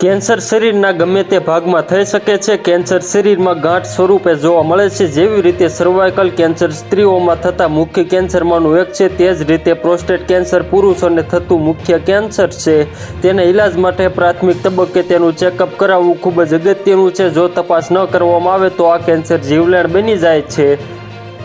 Cancer શરીરના ગમે તે ભાગમાં થઈ શકે છે. કેન્સર શરીરમાં ગાંઠ સ્વરૂપે જોવા મળે છે. જેવી રીતે સર્વાઇકલ કેન્સર સ્ત્રીઓમાં થતા મુખ્ય કેન્સરમાંનું એક છે, તે જ રીતે પ્રોસ્ટેટ કેન્સર પુરુષોને થતું મુખ્ય કેન્સર છે. તેને ઇલાજ માટે પ્રાથમિક તબક્કે તેનું ચેકઅપ કરાવવું ખૂબ જ અગત્યનું છે. જો તપાસ ન કરવામાં આવે તો આ કેન્સર જીવલેણ બની જાય છે.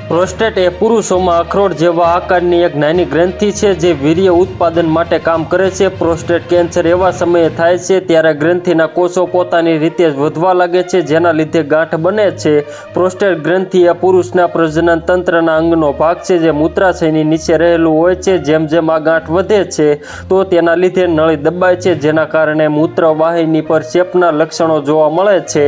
પ્રોસ્ટેટ એ પુરુષોમાં અખરોટ જેવા આકારની એક નાની ગ્રંથિ છે જે વીર્ય ઉત્પાદન માટે કામ કરે છે. પ્રોસ્ટેટ કેન્સર એવા સમયે થાય છે ત્યારે ગ્રંથિના કોષો પોતાની રીતે વધવા લાગે છે, જેના લીધે ગાંઠ બને છે. પ્રોસ્ટેટ ગ્રંથિ એ પુરુષના પ્રજનન તંત્રના અંગનો ભાગ છે જે મૂત્રાશયની નીચે રહેલું હોય છે. જેમ જેમ આ ગાંઠ વધે છે, તો તેના લીધે નળી દબાય છે, જેના કારણે મૂત્રવાહિની પર ચેપના લક્ષણો જોવા મળે છે.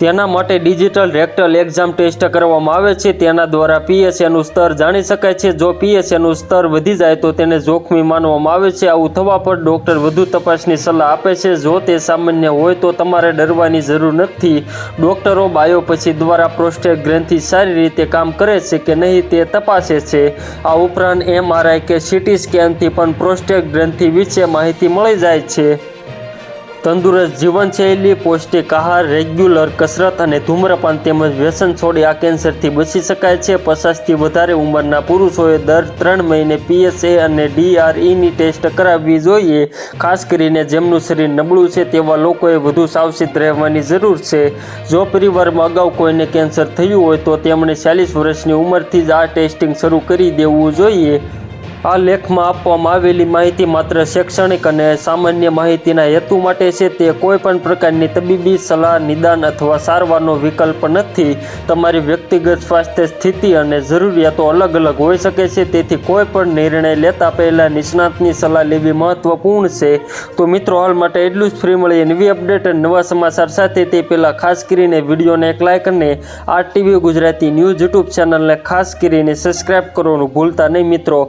તેના માટે ડિજિટલ રેક્ટલ એક્ઝામ ટેસ્ટ કરવામાં આવે છે. તેના દ્વારા પીએસએનું સ્તર જાણી શકાય છે. જો પીએસએનું સ્તર વધી જાય તો તેને જોખમી માનવામાં આવે છે. આવું થવા પર ડૉક્ટર વધુ તપાસની સલાહ આપે છે. જો તે સામાન્ય હોય તો તમારે ડરવાની જરૂર નથી. ડૉક્ટરો બાયોપસી દ્વારા પ્રોસ્ટેટ ગ્રંથિ સારી રીતે કામ કરે છે કે નહીં તે તપાસે છે. આ ઉપરાંત એમઆરઆઈ કે સીટી સ્કેનથી પણ પ્રોસ્ટેટ ગ્રંથિ વિશે માહિતી મળી જાય છે. તંદુરસ્ત જીવનશૈલી, પૌષ્ટિક આહાર, રેગ્યુલર કસરત અને ધૂમ્રપાન તેમજ વ્યસન છોડી આ કેન્સરથી બચી શકાય છે. પચાસથી વધારે ઉંમરના પુરુષોએ દર ત્રણ મહિને પીએસએ અને ડીઆરઈની ટેસ્ટ કરાવવી જોઈએ, ખાસ કરીને જેમનું શરીર નબળું છે તેવા લોકોએ વધુ સાવચેત રહેવાની જરૂર છે. જો પરિવારમાં અગાઉ કોઈને કેન્સર થયું હોય તો તેમણે ચાલીસ વર્ષની ઉંમરથી જ આ ટેસ્ટિંગ શરૂ કરી દેવું જોઈએ. આ લેખમાં આપવામાં આવેલી માહિતી માત્ર શૈક્ષણિક અને સામાન્ય માહિતીના હેતુ માટે છે. તે કોઈ પણ પ્રકારની તબીબી સલાહ, નિદાન અથવા સારવારનો વિકલ્પ નથી. તમારી વ્યક્તિગત સ્વાસ્થ્ય સ્થિતિ અને જરૂરિયાતો અલગ અલગ હોઈ શકે છે. તેથી કોઈ પણ નિર્ણય લેતા પહેલાં નિષ્ણાતની સલાહ લેવી મહત્વપૂર્ણ છે. તો મિત્રો, હાલ માટે એટલું જ. ફ્રી મળીએ નવી અપડેટ અને નવા સમાચાર સાથે. તે પહેલાં ખાસ કરીને વિડીયોને એક લાઇક અને આ ટીવી ગુજરાતી ન્યૂઝ યુટ્યુબ ચેનલને ખાસ કરીને સબસ્ક્રાઇબ કરવાનું ભૂલતા નહીં મિત્રો.